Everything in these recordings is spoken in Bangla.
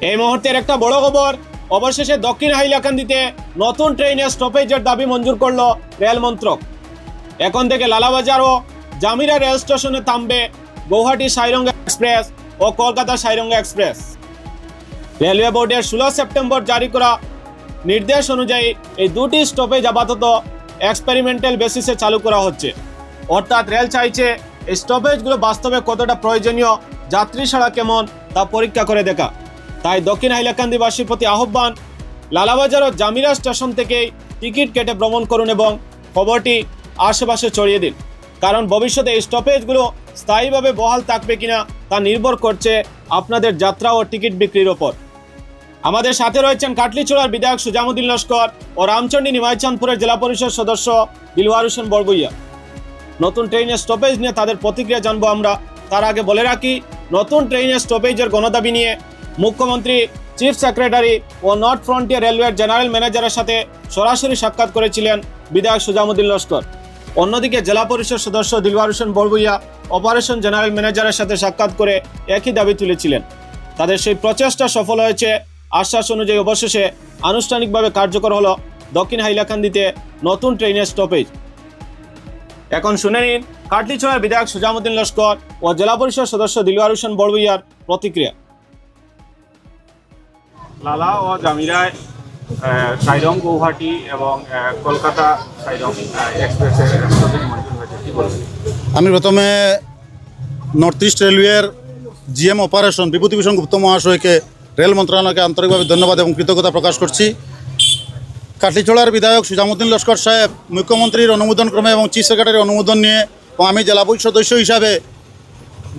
এই মুহূর্তের একটা বড় খবর, অবশেষে দক্ষিণ হাইলাকান্দিতে নতুন ট্রেনের স্টপেজের দাবি মঞ্জুর করল রেল মন্ত্রক। এখন থেকে লালাবাজার ও জামিরা রেল স্টেশনে থামবে গৌহাটি সাইরঙ্গা এক্সপ্রেস ও কলকাতা সাইরঙ্গা এক্সপ্রেস। রেলওয়ে বোর্ডের ষোলো সেপ্টেম্বর জারি করা নির্দেশ অনুযায়ী এই দুটি স্টপেজ আপাতত এক্সপেরিমেন্টাল বেসিসে চালু করা হচ্ছে। অর্থাৎ রেল চাইছে এই স্টপেজগুলো বাস্তবে কতটা প্রয়োজনীয়, যাত্রী ছাড়া কেমন তা পরীক্ষা করে দেখা। তাই দক্ষিণ হাইলাকান্দিবাসীর প্রতি আহ্বান, লালাবাজার ও জামিরা স্টেশন থেকেই টিকিট কেটে ভ্রমণ করুন এবং খবরটি আশেপাশে ছড়িয়ে দিন। কারণ ভবিষ্যতে এই স্টপেজগুলো স্থায়ীভাবে বহাল থাকবে কিনা তা নির্ভর করছে আপনাদের যাত্রা ও টিকিট বিক্রির ওপর। আমাদের সাথে রয়েছেন কাটলিচোড়ার বিধায়ক সুজামুদ্দিন লস্কর ও রামচন্ডী নিমাইচাঁদপুরের জেলা পরিষদ সদস্য দিলওয়ার হোসেন বড়বইয়া নতুন ট্রেনের স্টপেজ নিয়ে তাদের প্রতিক্রিয়া জানব আমরা। তার আগে বলে রাখি, নতুন ট্রেনের স্টপেজের গণদাবি নিয়ে মুখ্যমন্ত্রী চিফ সেক্রেটারি ও নর্থ ফ্রন্টিয়ার রেলওয়ের জেনারেল ম্যানেজারের সাথে সরাসরি সাক্ষাৎ করেছিলেন বিধায়ক সুজামুদ্দিন লস্কর। অন্যদিকে জেলা পরিষদ সদস্য দিলওয়ার হোসেন বড়বইয়া অপারেশন জেনারেল ম্যানেজারের সাথে সাক্ষাৎ করে একই দাবি তুলেছিলেন। তাদের সেই প্রচেষ্টা সফল হয়েছে। আশ্বাস অনুযায়ী অবশেষে আনুষ্ঠানিকভাবে কার্যকর হলো দক্ষিণ হাইলাকান্দিতে নতুন ট্রেনের স্টপেজ এখন শুনে নিন কাটলিছড়ার বিধায়ক সুজামুদ্দিন লস্কর ও জেলা পরিষদ সদস্য দিলওয়ার হোসেন বড়বইয়ার প্রতিক্রিয়া। লালা ও জামিরায় সাইরং গৌহাটি এবং কলকাতা সাইরং এক্সপ্রেসের আমি প্রথমে নর্থ ইস্ট রেলওয়ের জিএম অপারেশন বিভূতিভূষণ গুপ্ত মহাশয়কে, রেল মন্ত্রণালয়কে আন্তরিকভাবে ধন্যবাদ এবং কৃতজ্ঞতা প্রকাশ করছি। কাটলিছড়ার বিধায়ক সুজামুদ্দিন লস্কর সাহেব, মুখ্যমন্ত্রীর অনুমোদন ক্রমে এবং চিফ সেক্রেটারির অনুমোদন নিয়ে, এবং আমি জেলা পরিষদ সদস্য হিসাবে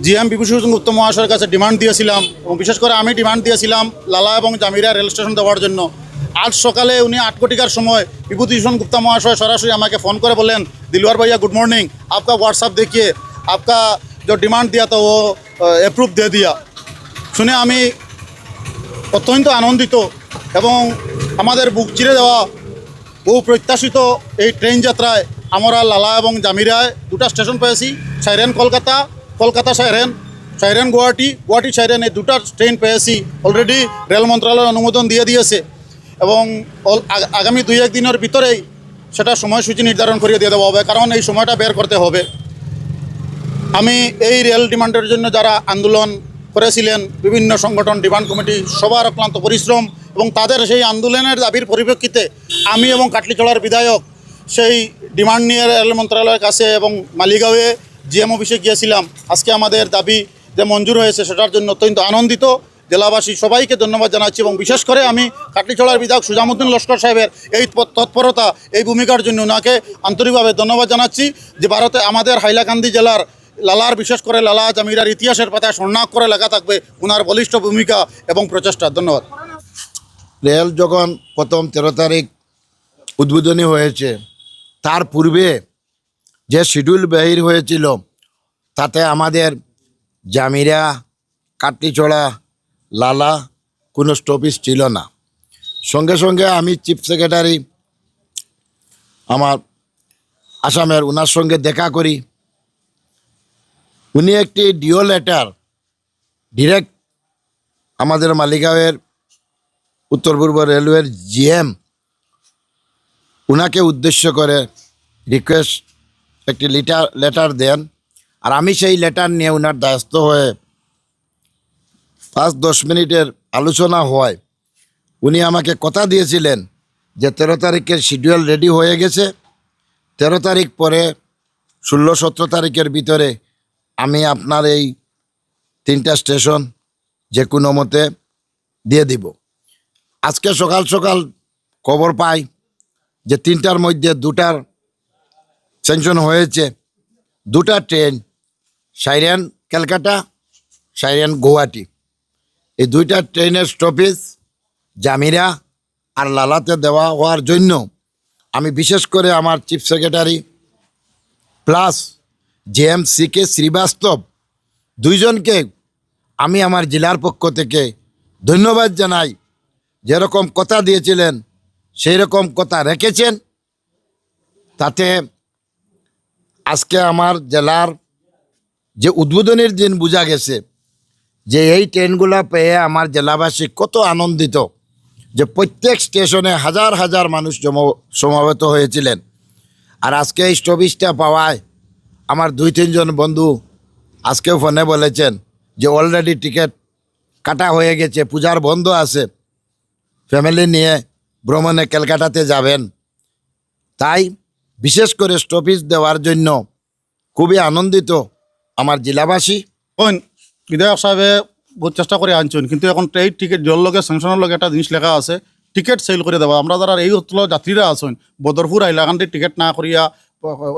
জিএম বিভূতিভূষণ গুপ্ত মহাশয়ের কাছে ডিমান্ড দিয়েছিলাম এবং বিশেষ করে আমি ডিমান্ড দিয়েছিলাম লালা এবং জামিরা রেল স্টেশন দেওয়ার জন্য আজ সকালে উনি আট কোটিকার সময় বিভূতিভূষণ গুপ্তা মহাশয় সরাসরি আমাকে ফোন করে বলেন দিলওয়ার भैया गुड मॉर्निंग आपका व्हाट्सअप देखिए आपका जो डिमांड दिया था वो अप्रूव दे दिया শুনে আমি অত্যন্ত আনন্দিত এবং আমাদের বুক চিরে দেওয়া বহু প্রত্যাশিত এই ট্রেন যাত্রায় আমরা লালা এবং জামিরায় দুটা স্টেশন পেয়েছি সাইরেন কলকাতা কলকাতা সাইরেন সাইরেন গুয়াহাটি। গুয়াহাটি সাইরেন এই দুটা ট্রেন পেয়েছি। অলরেডি রেল মন্ত্রণালয় অনুমোদন দিয়ে দিয়েছে। এবং আগামী দুই এক দিনের ভিতরেই সেটা সময়সূচি নির্ধারণ করিয়ে দিয়ে দেওয়া হবে। কারণ এই সময়টা বের করতে হবে। আমি এই রেল ডিমান্ডের জন্য যারা আন্দোলন করেছিলেন, বিভিন্ন সংগঠন, ডিমান্ড কমিটি, সবার অক্লান্ত পরিশ্রম এবং তাদের সেই আন্দোলনের দাবির পরিপ্রেক্ষিতে আমি এবং কাটলিচড়ার বিধায়ক সেই ডিমান্ড নিয়ে রেল মন্ত্রণালয়ের কাছে এবং মালিগাঁওয়ে জিএম অফিসে গিয়েছিলাম। আজকে আমাদের দাবি যে মঞ্জুর হয়েছে সেটার জন্য অত্যন্ত আনন্দিত। জেলাবাসী সবাইকে ধন্যবাদ জানাচ্ছি এবং বিশেষ করে আমি কাটলিছড়ার বিধায়ক সুজামুদ্দিন লস্কর সাহেবের এই তৎপরতা, এই ভূমিকার জন্য ওনাকে আন্তরিকভাবে ধন্যবাদ জানাচ্ছি যে ভারতে আমাদের হাইলাকান্দি জেলার লালার, বিশেষ করে লালা জামিরার ইতিহাসের পাতায় স্বর্ণাক্ষরে লেখা থাকবে ওনার বলিষ্ঠ ভূমিকা এবং প্রচেষ্টা। ধন্যবাদ। রেল যখন প্রথম তেরো তারিখ উদ্বোধনী হয়েছে, তার পূর্বে যে শিডিউল বাহির হয়েছিল, তাতে আমাদের জামিরা কাটলিছড়া লালা, কোনো স্টপেজ ছিল না। সঙ্গে সঙ্গে আমি চিফ সেক্রেটারি আমার আসামের ওনার সঙ্গে দেখা করি। উনি একটি ডিও লেটার ডিরেক্ট আমাদের মালিগাঁওয়ের উত্তর পূর্ব রেলওয়ের জিএম ওনাকে উদ্দেশ্য করে রিকোয়েস্ট একটি লেটার লেটার দেন। আর আমি সেই লেটার নিয়ে ওনার দায়স্থ হয়ে পাঁচ দশ মিনিটের আলোচনা হয় উনি আমাকে কথা দিয়েছিলেন যে তেরো তারিখের শিডিউল রেডি হয়ে গেছে। তেরো তারিখ পরে ষোলো সতেরো তারিখের ভিতরে আমি আপনার এই তিনটা স্টেশন যে কোনো মতে দিয়ে দিব। আজকে সকাল সকাল খবর পাই যে তিনটার মধ্যে দুটার স্যাংশন হয়েছে। দুটা ট্রেন সাইরেন ক্যালকাটা সাইরেন গুয়াহাটি। এই দুইটা ট্রেনের স্টপেজ জামিরা আর লালাতে দেওয়া হওয়ার জন্য আমি বিশেষ করে আমার chief secretary plus JMC K Srivastava দুইজনকে আমি আমার জেলার পক্ষ থেকে ধন্যবাদ জানাই। যেরকম কথা দিয়েছিলেন সেই রকম কথা রেখেছেন। তাতে আজকে আমার জেলার যে উদ্বোধনের দিন বোঝা গেছে যে এই ট্রেনগুলো পেয়ে আমার জেলাবাসী কত আনন্দিত যে প্রত্যেক স্টেশনে হাজার হাজার মানুষ জম- সমাবেত হয়েছিলেন। আর আজকে এই স্টপিসটা পাওয়ায় আমার দুই, তিনজন বন্ধু আজকে ফোনে বলেছেন যে অলরেডি টিকিট কাটা হয়ে গেছে, পূজার বন্ধ আছে, ফ্যামিলি নিয়ে ভ্রমণে ক্যালকাটাতে যাবেন। তাই বিশেষ করে স্টপিস দেওয়ার জন্য খুবই আনন্দিত আমার জেলাবাসী। ওই বিধায়ক সাহেবে চেষ্টা করে আনছেন, কিন্তু এখন ট্রেন টিকিট জল লগে স্যাংশনের লগে একটা জিনিস লেখা আছে, টিকিট সেল করে দেওয়া আমরা যারা এই হতল যাত্রীরা আছেন, বদরপুর আইলাকান্তি টিকিট না করিয়া,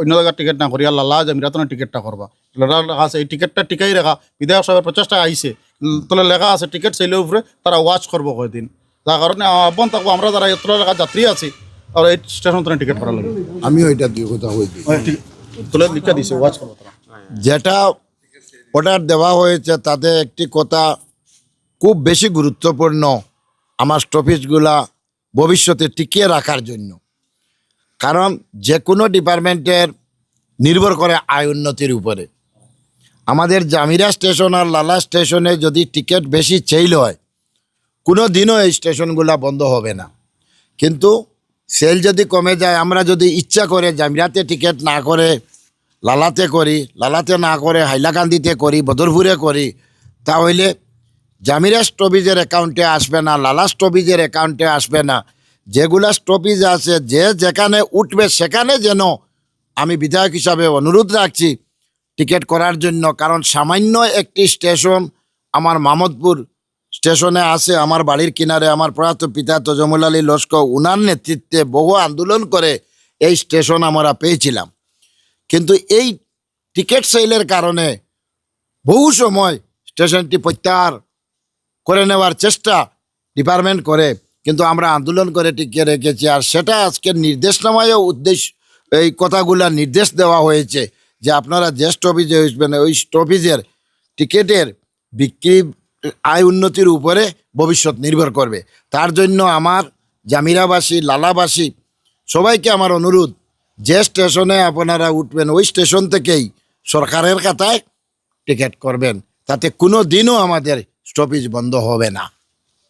অন্য জায়গার টিকিট না করিয়া, লালা জামিরাতনের টিকিটটা করবা। লেখা লেখা আছে, এই টিকিটটা টিকাই রাখা, বিধায়ক সাহেবের প্রচেষ্টা আইছে। তোলে লেখা আছে, টিকিট সেলের উপরে তারা ওয়াচ করব কয়দিন। যার কারণে আহ্বান থাকব, আমরা যারা লেখা যাত্রী আছি আর এই স্টেশন তো টিকিট করা লাগে। আমিও এটা দিয়ে কথা তোলে লিখা দিছে ওয়াচ যেটা অর্ডার দেওয়া হয়েছে তাতে একটি কথা খুব বেশি গুরুত্বপূর্ণ আমার স্টপিসগুলা ভবিষ্যতে টিকিয়ে রাখার জন্য। কারণ যে কোনো ডিপার্টমেন্টের নির্ভর করে আয় উন্নতির উপরে। আমাদের জামিরা স্টেশন আর লালা স্টেশনে যদি টিকিট বেশি চেইল হয় কোনো দিনও এই স্টেশনগুলা বন্ধ হবে না। কিন্তু সেল যদি কমে যায়, আমরা যদি ইচ্ছা করে জামিরাতে টিকিট না করে, লালাতে করি, লালাতে না করে, হাইলাকান্দিতে করি, বদরপুরে করি, তাহলে জামিরা স্টপিজের অ্যাকাউন্টে আসবে না, লালা স্টপিজের অ্যাকাউন্টে আসবে না। যেগুলা স্টপিজ আছে, যে যেখানে উঠবে, সেখানে যেন আমি বিধায়ক হিসাবে অনুরোধ রাখছি টিকিট করার জন্য, কারণ সামান্য একটি স্টেশন আমার মামদপুর স্টেশনে আসে আমার বাড়ির কিনারে আমার প্রয়াত পিতা তজমুল আলী লস্কর উনার নেতৃত্বে বহু আন্দোলন করে এই স্টেশন আমরা পেয়েছিলাম। কিন্তু এই টিকিট সেলের কারণে বহু সময় স্টেশনটি প্রত্যাহার করে নেওয়ার চেষ্টা ডিপার্টমেন্ট করে, কিন্তু আমরা আন্দোলন করে টিকিয়ে রেখেছি। আর সেটা আজকের নির্দেশনামায়ও উদ্দেশ্য, এই কথাগুলা নির্দেশ দেওয়া হয়েছে যে আপনারা যে স্টপিজে উঠবেন ওই স্টপিজের টিকিটের বিক্রি আয় উন্নতির উপরে ভবিষ্যৎ নির্ভর করবে। তার জন্য আমার জামিরাবাসী, লালাবাসী, সবাইকে আমার অনুরোধ, যে স্টেশনে আপনারা উঠবেন, ওই স্টেশন থেকেই সরকারের কাতায় টিকিট করবেন। তাতে কোনো দিনও আমাদের স্টপেজ বন্ধ হবে না।